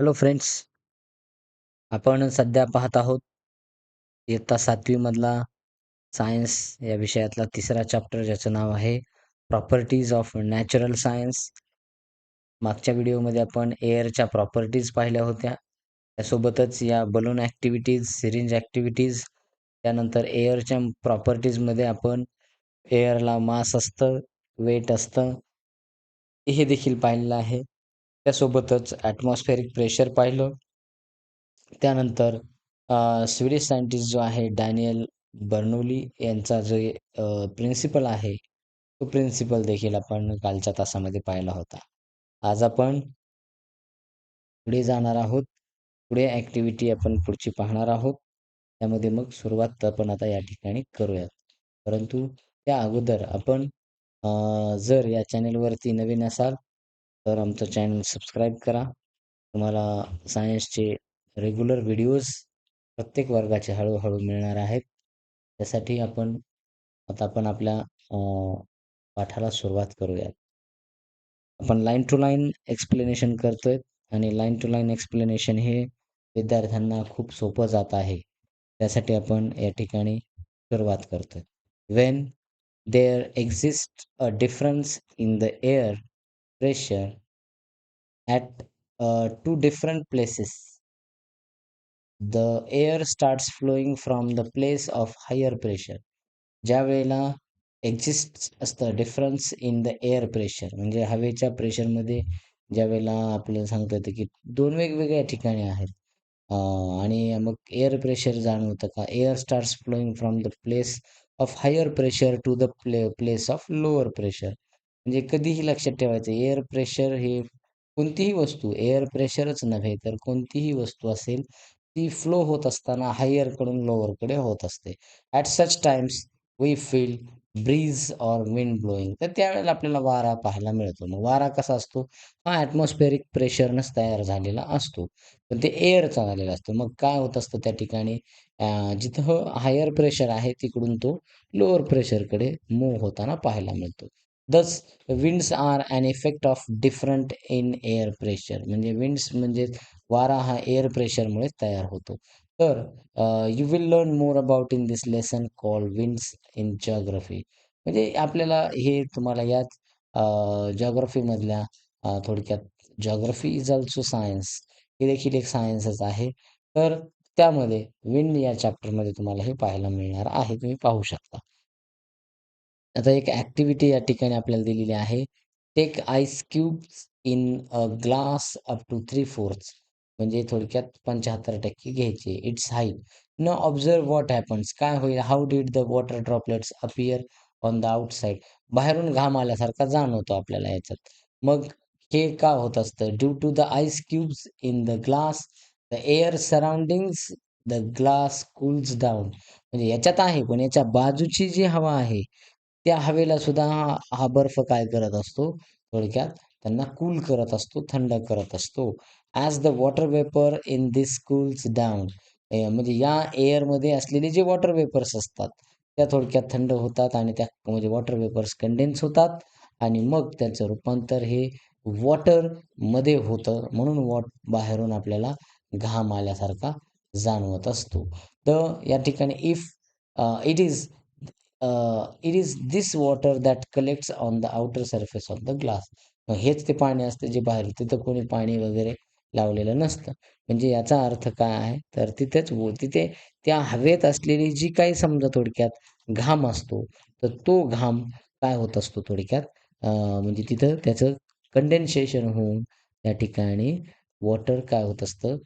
Hello friends आपण सध्या पाहत आहोत इयत्ता सातवी मधला सायन्स या विषयातला तिसरा चॅप्टर ज्याचं नाव आहे प्रॉपर्टीज ऑफ नॅचरल सायन्स मागच्या व्हिडिओमध्ये आपण एअरच्या प्रॉपर्टीज पाहिल्या होत्या. त्यासोबतच या बलून ॲक्टिव्हिटीज सिरिंज ॲक्टिव्हिटीज त्यानंतर एअरच्या प्रॉपर्टीजमध्ये आपण एअरला मास असतं वेट असतं हे देखील पाहिलेलं आहे. त्यासोबतच ॲटमॉस्फेरिक प्रेशर पाहिलं. त्यानंतर स्वीडिश सायंटिस्ट जो आहे डॅनियल बर्नोली यांचा जो प्रिन्सिपल आहे तो प्रिन्सिपल देखील आपण कालच्या तासामध्ये पाहिला होता. आज आपण पुढे जाणार आहोत. पुढे ॲक्टिव्हिटी आपण पुढची पाहणार आहोत. त्यामध्ये मग सुरुवात आपण आता या ठिकाणी करूयात. परंतु त्या अगोदर आपण जर या चॅनेलवरती नवीन असाल तर आमचं चॅनल सबस्क्राईब करा. तुम्हाला सायन्सचे रेग्युलर व्हिडिओज प्रत्येक वर्गाचे हळूहळू मिळणार आहेत. त्यासाठी आपण आता आपण आपल्या पाठाला सुरुवात करूयात. आपण लाईन टू लाईन एक्सप्लेनेशन करतोय आणि लाईन टू लाईन एक्सप्लेनेशन हे विद्यार्थ्यांना खूप सोपं जात आहे. त्यासाठी आपण या ठिकाणी सुरुवात करतोय. When there exist a difference in the air pressure at uh, two different places. The air starts flowing from the place of higher pressure. ज्या वेळेला एक्झिस्ट असतं difference in the air pressure म्हणजे हवेच्या प्रेशरमध्ये ज्या वेळेला आपल्याला सांगता येतं की दोन वेगवेगळ्या ठिकाणी आहेत आणि मग एअर प्रेशर जाणवतं का air starts flowing from the place of higher pressure to the play place of lower pressure म्हणजे कधीही लक्षात ठेवायचं एअर प्रेशर हे कोणतीही वस्तू एअर प्रेशरच नव्हे तर कोणतीही वस्तू असेल ती फ्लो होत असताना हायरकडून लोअरकडे होत असते. At such times we feel breeze or wind blowing तर त्यावेळेला आपल्याला वारा पाहायला मिळतो. मग वारा कसा असतो? हा ॲटमॉस्फेरिक प्रेशरनंच तयार झालेला असतो. पण ते एअरचा झालेला असतो. मग काय होत असतं त्या ठिकाणी? जिथं हायर प्रेशर आहे तिकडून तो लोअर प्रेशरकडे मूव्ह होताना पाहायला मिळतो. Thus winds are an effect of different in air pressure म्हणजे विंड्स म्हणजे वारा हा एअर प्रेशरमुळे तयार होतो. तर you will learn more about in this lesson call winds in geography म्हणजे आपल्याला हे तुम्हाला याच जॉग्रफीमधल्या थोडक्यात जॉग्रफी इज ऑल्सो सायन्स हे देखील एक सायन्सच आहे. तर त्यामध्ये विंड या चॅप्टरमध्ये तुम्हाला हे पाहायला मिळणार आहे. तुम्ही पाहू शकता. आता एक ॲक्टिव्हिटी या ठिकाणी आपल्याला दिलेली आहे. Take ice cubes in a glass up to three fourth म्हणजे थोडक्यात पंच्याहत्तर टक्के घ्यायचे. Its height and observe what happens काय होईल? How did the water droplets appear on the outside बाहेरून घाम आल्यासारखा जाणवतो आपल्याला याच्यात. मग हे का होत असतं? Due to the ice cubes in the glass the air surroundings the glass cools down म्हणजे याच्यात आहे पण याच्या बाजूची जी हवा आहे त्या हवेला सुद्धा हा बर्फ काय करत असतो? थोडक्यात त्यांना कूल करत असतो थंड करत असतो. As the water vapour in this cools down म्हणजे या एअरमध्ये असलेले जे वॉटर वेपर्स असतात त्या थोडक्यात थंड होतात आणि त्या म्हणजे वॉटर वेपर्स कंडेन्स होतात आणि मग त्याचं रूपांतर हे वॉटरमध्ये होतं म्हणून वॉट बाहेरून आपल्याला घाम आल्यासारखा जाणवत असतो. तर या ठिकाणी if it is it is this water that collects on the outer surface of the glass हेच ते पाणी असतं जे बाहेर तिथं कोणी पाणी वगैरे लावलेलं नसतं. म्हणजे याचा अर्थ काय आहे? तर तिथेच तिथे त्या हवेत असलेली जी काही समजा थोडक्यात घाम असतो तर तो घाम काय होत असतो थोडक्यात? म्हणजे तिथं त्याचं कंडेन्सेशन होऊन त्या ठिकाणी वॉटर काय होत असतं?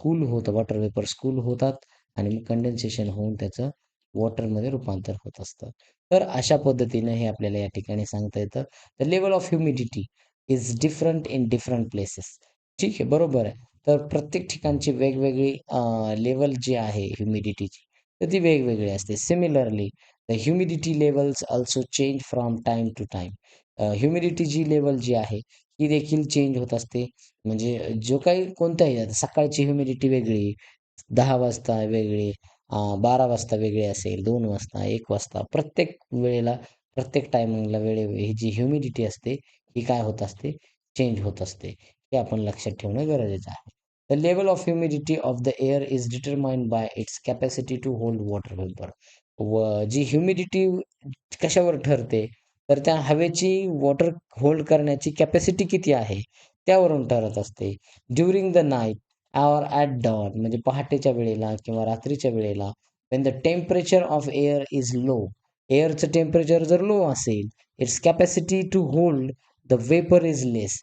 कूल होतं. वॉटर वेपर्स कूल होतात आणि मग कंडेन्सेशन होऊन त्याचं वॉटरमध्ये रूपांतर होत असतं. तर अशा पद्धतीनं हे आपल्याला या ठिकाणी सांगता येतं. The level of humidity is different in different places ठीक आहे बरोबर आहे. तर प्रत्येक ठिकाणची वेगवेगळी लेवल जी आहे ह्युमिडिटीची तर ती वेगवेगळी असते. Similarly the humidity levels also change from time to time humidity G level जी आहे ती देखील चेंज होत असते. म्हणजे जो काही कोणत्याही सकाळची ह्युमिडिटी वेगळी दहा वाजता वेगळी बारा वाजता वेगळी असेल दोन वाजता एक वाजता प्रत्येक वेळेला प्रत्येक टायमिंगला वेळे ही जी ह्युमिडिटी असते ही काय होत असते? चेंज होत असते. हे आपण लक्षात ठेवणं गरजेचं आहे. The level of humidity of the air is determined by its capacity to hold water vapour व जी ह्युमिडिटी कशावर ठरते? तर त्या हवेची वॉटर होल्ड करण्याची कॅपॅसिटी किती आहे? त्यावरून ठरत असते. During the night hour at dawn म्हणजे पहाटेच्या वेळेला किंवा रात्रीच्या वेळेला when the temperature of air is low एअरचं temperature जर लो असेल its capacity to hold the vapour is less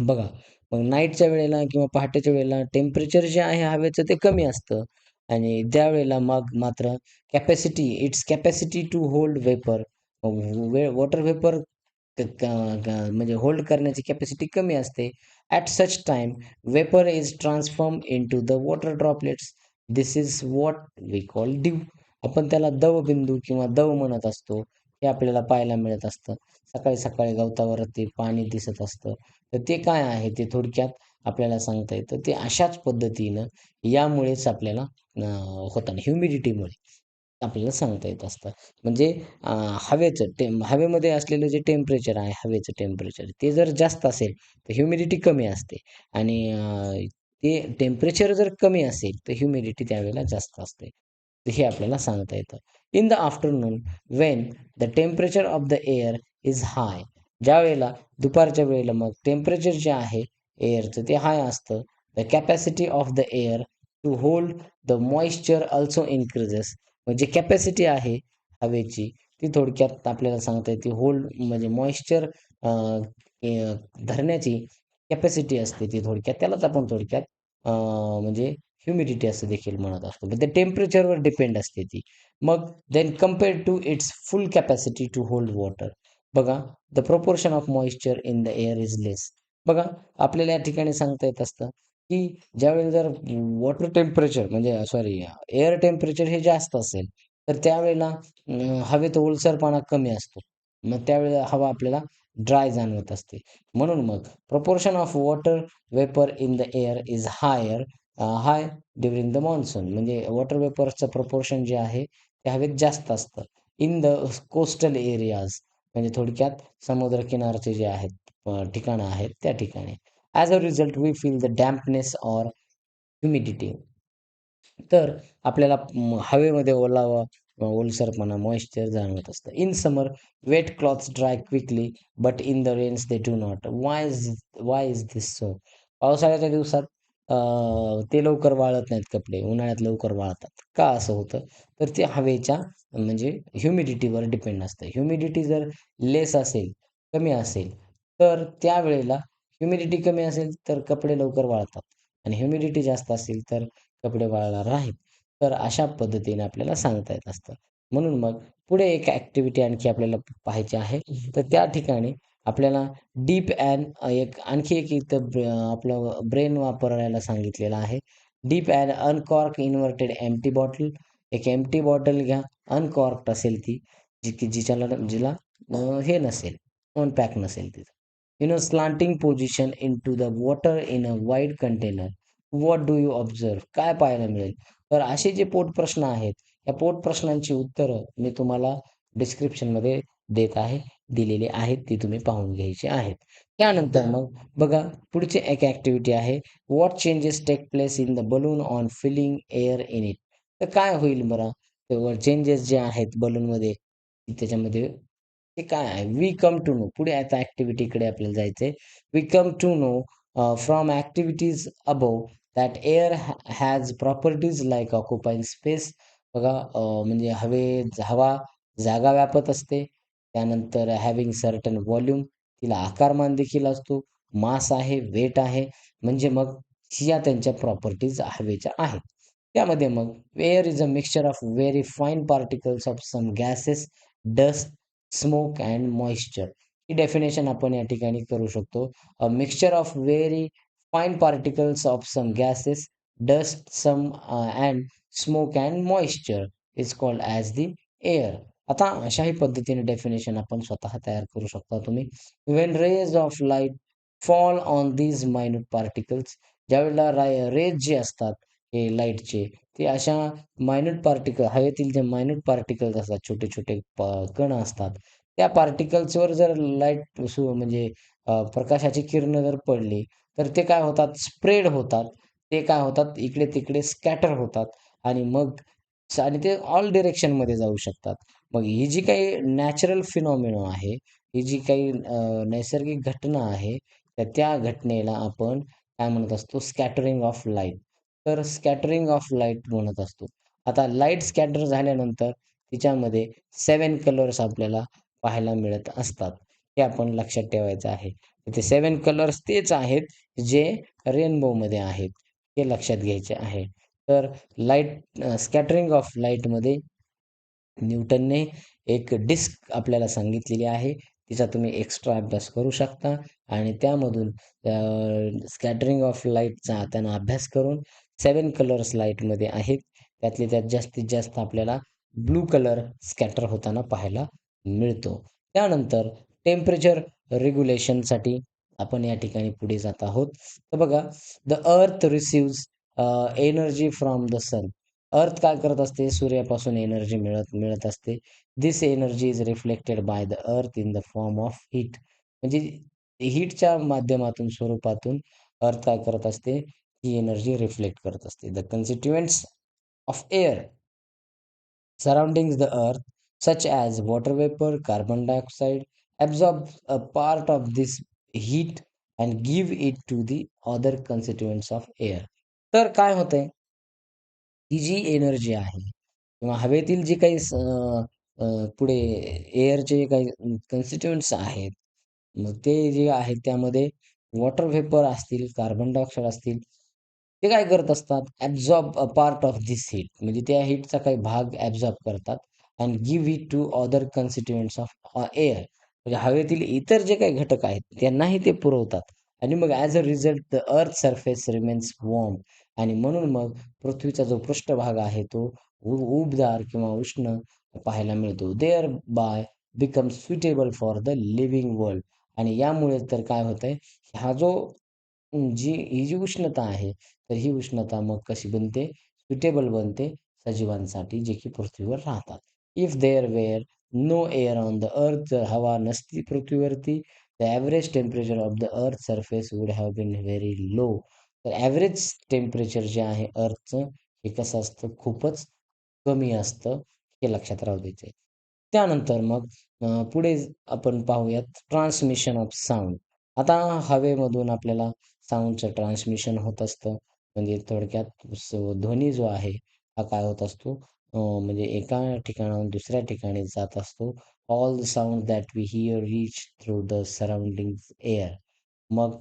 बघा मग नाईटच्या वेळेला किंवा पहाटेच्या वेळेला टेम्परेचर जे आहे हवेचं ते कमी असतं. आणि त्यावेळेला मग मात्र capacity its capacity to hold vapour way water vapour म्हणजे होल्ड करण्याची कॅपॅसिटी कमी असते. At such time vapour is transform into the water droplets this is what we call आपण त्याला दवबिंदू किंवा दव म्हणत असतो हे आपल्याला पाहायला मिळत असतं. सकाळी सकाळी गवतावरती पाणी दिसत असतं. तर ते काय आहे ते थोडक्यात आपल्याला सांगता येतं. ते अशाच पद्धतीनं यामुळेच आपल्याला होतं ह्युमिडिटीमुळे आपल्याला सांगता येत असतं. म्हणजे हवेचं टेम हवेमध्ये असलेलं जे टेम्परेचर आहे हवेचं टेम्परेचर ते जर जास्त असेल तर ह्युमिडिटी कमी असते. आणि ते टेम्परेचर जर कमी असेल तर ह्युमिडिटी त्यावेळेला जास्त असते. हे आपल्याला सांगता येतं. In the afternoon when the temperature of the air is high ज्या वेळेला दुपारच्या वेळेला मग टेम्परेचर जे आहे एअरचं ते हाय असतं the capacity of the air to hold the moisture also increases म्हणजे कॅपॅसिटी आहे हवेची ती थोडक्यात आपल्याला सांगता येते. होल्ड म्हणजे मॉइश्चर धरण्याची कॅपॅसिटी असते ती थोडक्यात. त्यालाच आपण थोडक्यात म्हणजे ह्युमिडिटी असं देखील म्हणत असतो. पण ते टेम्परेचरवर डिपेंड असते ती. मग then compare to its full capacity to hold water बघा the proportion of moisture in the air is less बघा आपल्याला या ठिकाणी सांगता येत असतं की ज्यावेळेला जर वॉटर टेम्परेचर म्हणजे सॉरी एअर टेम्परेचर हे जास्त असेल तर त्यावेळेला हवेत ओलसरपणा कमी असतो. मग त्यावेळेला हवा आपल्याला ड्राय जाणवत असते. म्हणून मग proportion of water vapour in the air is higher high during the monsoon म्हणजे वॉटर वेपरचं प्रपोर्शन जे आहे ते हवेत जास्त असतं. इन द कोस्टल एरियाज म्हणजे थोडक्यात समुद्रकिनारचे जे आहेत ठिकाणं आहेत त्या ठिकाणी. As a result we feel the dampness or humidity तर आपल्याला हवेमध्ये ओलावा ओलसरपणा मॉइश्चर जाणवत असतं. In summer wet clothes dry quickly but in the rains they do not why is why is this so पावसाळ्याच्या दिवसात ते लवकर वाळत नाहीत कपडे. उन्हाळ्यात लवकर वाळतात. का असं होतं? तर ते हवेच्या म्हणजे ह्युमिडिटीवर डिपेंड असतं. ह्युमिडिटी जर लेस असेल कमी असेल तर त्यावेळेला ह्युमिडिटी कमी असेल तर कपडे लवकर वाळतात. आणि ह्युमिडिटी जास्त असेल तर कपडे वाळणार नाहीत. तर अशा पद्धतीने आपल्याला सांगता येत असतं. म्हणून मग पुढे एक ॲक्टिव्हिटी आणखी आपल्याला पाहायची आहे. तर त्या ठिकाणी आपल्याला डीप अँड एक आणखी एक इथं आपलं ब्रेन वापरायला सांगितलेलं आहे. Dip and uncork inverted empty bottle एक एम्प्टी बॉटल घ्या. अनकॉर्क्ड असेल ती जी की जिच्याला जिला हे नसेल. पॅक नसेल तिथं no slanting position into the water in a wide container what do you observe काय पाहायला मिळेल? तर असे जे पोट प्रश्न आहेत या पोट प्रश्नांची उत्तरं मी तुम्हाला डिस्क्रिप्शनमध्ये देत आहे दिलेली आहेत ती तुम्ही पाहून घ्यायची आहेत. त्यानंतर मग बघा पुढची एक ॲक्टिव्हिटी आहे. What changes take place in the balloon on filling air in it तर काय होईल बरं? तर चेंजेस जे आहेत बलूनमध्ये त्याच्यामध्ये ते काय आहे? वी कम टू नो पुढे आता ऍक्टिव्हिटीकडे आपल्याला जायचंय. We come to know from activities above that air has properties like occupying space बघा म्हणजे हवे हवा जागा व्यापत असते. त्यानंतर हॅव्हिंग सर्टन व्हॉल्यूम तिला आकारमान देखील असतो. मास आहे वेट आहे. म्हणजे मग या त्यांच्या प्रॉपर्टीज हवेच्या आहेत. त्यामध्ये मग air is a mixture of very fine particles of some gases dust smoke and moisture he definition आपण या ठिकाणी करू शकतो. A mixture of very fine particles of some gases dust some and smoke and moisture is called as the air आता अशाही पद्धतीने definition आपण स्वतः तयार करू शकता तुम्ही. When rays of light fall on these minute particles ज्यावेळेला राय रेज जे असतात लाईटचे ते अशा मायन्यूट पार्टिकल हवेतील जे मायन्यूट पार्टिकल्स असतात छोटे छोटे प कण असतात त्या पार्टिकल्सवर जर लाइट सु म्हणजे प्रकाशाची किरणं जर पडली तर ते काय होतात स्प्रेड होतात. ते काय होतात इकडे-तिकडे स्कॅटर होतात आणि मग आणि ते ऑल डिरेक्शनमध्ये जाऊ शकतात. मग ही जी काही नॅचरल फिनॉमिनो आहे, ही जी काही नैसर्गिक घटना आहे, तर त्या घटनेला आपण काय म्हणत असतो स्कॅटरिंग ऑफ लाइट. तर स्कॅटरिंग ऑफ लाइट म्हणत असतो. आता लाइट स्कॅटर झाल्यानंतर तिच्यामध्ये सेवन कलर्स आपल्याला पाहायला मिळत असतात. हे आपण लक्षात ठेवायचं आहे. ते सेवन कलर्स तेच आहेत जे रेनबोमध्ये आहेत. हे लक्षात घ्यायचे आहे. तर लाइट स्कॅटरिंग ऑफ लाईटमध्ये न्यूटनने एक डिस्क आपल्याला सांगितलेली आहे. तिचा तुम्ही एक्स्ट्रा अभ्यास करू शकता आणि त्यामधून स्कॅटरिंग ऑफ लाईटचा त्यांना अभ्यास करून सेवन कलर्स लाईटमध्ये आहेत. त्यातले त्यात जास्तीत जास्त आपल्याला ब्लू कलर स्कॅटर होताना पाहायला मिळतो. त्यानंतर टेम्परेचर रेग्युलेशनसाठी आपण या ठिकाणी पुढे जात आहोत. तर बघा the earth receives energy from the sun. Earth काय करत असते? सूर्यापासून एनर्जी मिळत मिळत असते. This energy is reflected by the earth in the form of heat. म्हणजे हीटच्या माध्यमातून, स्वरूपातून अर्थ काय करत असते? ही एनर्जी रिफ्लेक्ट करत असते. The constituents of air surrounding the earth such as water vapour carbon dioxide absorb a part of this heat and give it to the other constituents of air तर काय होतंय ही जी एनर्जी आहे किंवा हवेतील जी काही पुढे एअरचे जे काही कन्स्टिट्युएंट्स आहेत, मग ते जे आहेत त्यामध्ये वॉटर व्हेपर असतील, कार्बन डायऑक्साईड असतील, ते काय करत असतात? Absorb a part of this heat म्हणजे त्या हीटचा काही भाग ॲब्झॉर्ब करतात and give it to other constituents of air म्हणजे हवेतील इतर जे काही घटक आहेत त्यांनाही ते पुरवतात. आणि मग as a result the earth surface remains warm आणि म्हणून मग पृथ्वीचा जो पृष्ठभाग आहे तो उ उबदार किंवा उष्ण पाहायला मिळतो. Thereby become suitable for the living world आणि यामुळे तर काय होतंय, हा जो जी ही जी उष्णता आहे, तर ही उष्णता मग कशी बनते? सुटेबल बनते सजीवांसाठी जे की पृथ्वीवर राहतात. If there were no air on the earth जर हवा नसती पृथ्वीवरती, the average temperature of the earth surface would have been very low. तर ॲव्हरेज टेम्परेचर जे आहे अर्थचं हे कसं असतं? खूपच कमी असतं. हे लक्षात राहू द्यायचं आहे. त्यानंतर मग पुढे आपण पाहूयात ट्रान्समिशन ऑफ साउंड. आता हवेमधून आपल्याला साऊंडचं ट्रान्समिशन होत असतं. म्हणजे थोडक्यात ध्वनी जो आहे हा काय होत असतो म्हणजे एका ठिकाणाहून दुसऱ्या ठिकाणी जात असतो. All the sound that we hear reach through the surrounding air. मग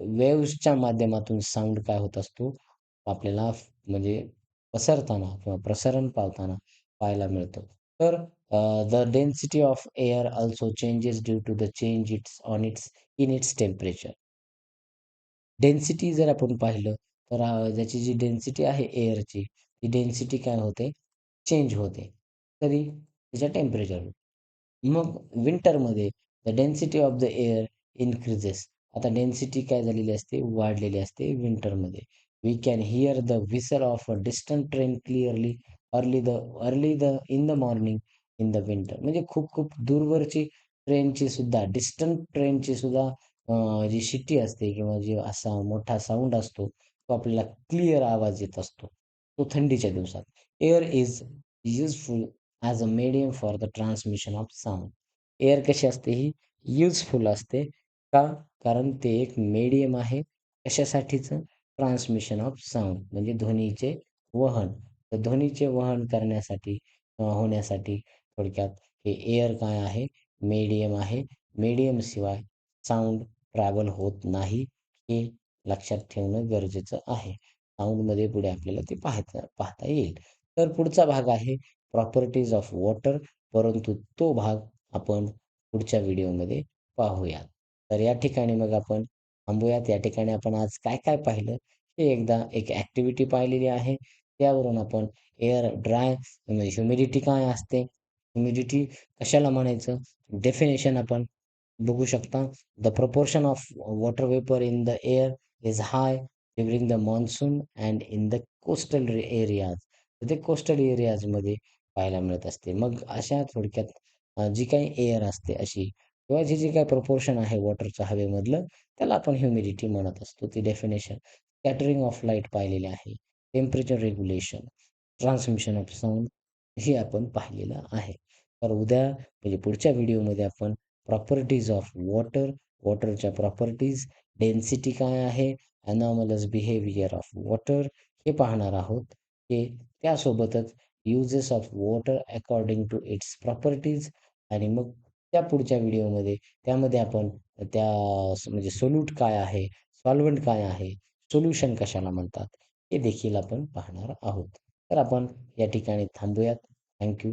वेव्हच्या माध्यमातून साउंड काय होत असतो? आपल्याला म्हणजे पसरताना किंवा प्रसरण पावताना पाहायला मिळतो. तर the density of air also changes due to the change its on its in its temperature. Density जर आपण पाहिलं तर ज्याची त्याची जी डेन्सिटी आहे एअरची, ती डेन्सिटी काय होते? चेंज होते. तरी त्याच्या टेम्परेचर मग विंटरमध्ये the density of the air increases. आता डेन्सिटी काय झालेली असते? वाढलेली असते विंटरमध्ये. We can hear the whistle of a distant train clearly early the early the in the morning in the winter. म्हणजे खूप-खूप दूरवरची ट्रेनची सुद्धा डिस्टंट ट्रेनची सुद्धा जी शिट्टी असते किंवा जी असा मोठा साऊंड असतो, तो आपल्याला क्लिअर आवाज येत असतो. तो थंडीच्या दिवसात. Air is useful as a medium for the transmission of sound. Air कशी असते ही? युजफुल असते. का? कारण ते एक मीडियम आहे. कशासाठीचं? ट्रान्समिशन ऑफ साऊंड म्हणजे ध्वनीचे वहन. तर ध्वनीचे वहन करण्यासाठी होण्यासाठी थोडक्यात हे एअर काय आहे? मीडियम आहे. मीडियमशिवाय साऊंड ट्रॅव्हल होत नाही. हे लक्षात ठेवणं गरजेचं आहे. साऊंडमध्ये पुढे आपल्याला ते पाहायचं पाहता येईल. तर पुढचा भाग आहे प्रॉपर्टीज ऑफ वॉटर परंतु तो भाग आपण पुढच्या व्हिडिओमध्ये पाहूयात. तर या ठिकाणी मग आपण थांबूयात. या ठिकाणी आपण आज काय-काय पाहिलं हे एकदा एक ॲक्टिव्हिटी पाहिलेली आहे. त्यावरून आपण एअर ड्राय ह्युमिडिटी काय असते? ह्युमिडिटी कशाला म्हणायचं? डेफिनेशन आपण बघू शकता. The proportion of water vapour in the air is high during the monsoon and in the coastal areas. तर ते कोस्टल एरियाजमध्ये पाहायला मिळत असते. मग अशा थोडक्यात जी काही एअर असते अशी किंवा जे जे काय प्रपोर्शन आहे वॉटरचं हवेमधलं त्याला आपण ह्युमिडिटी म्हणत असतो. ती डेफिनेशन स्कॅटरिंग ऑफ लाइट पाहिलेले आहे. Temperature regulation transmission of sound हे आपण पाहिलेलं आहे. तर उद्या म्हणजे पुढच्या व्हिडिओमध्ये आपण प्रॉपर्टीज ऑफ वॉटर वॉटरच्या प्रॉपर्टीज डेन्सिटी काय आहे अनॉमलस बिहेवियर ऑफ वॉटर हे पाहणार आहोत. की त्यासोबतच uses of water according to its properties आणि मग त्या पुढच्या व्हिडिओमध्ये. त्यामध्ये आपण त्या म्हणजे सोल्यूट काय आहे? सॉल्वंट काय आहे? सोल्युशन कशाला म्हणतात? हे देखील आपण पाहणार आहोत. तर आपण या ठिकाणी थांबूयात. थँक्यू.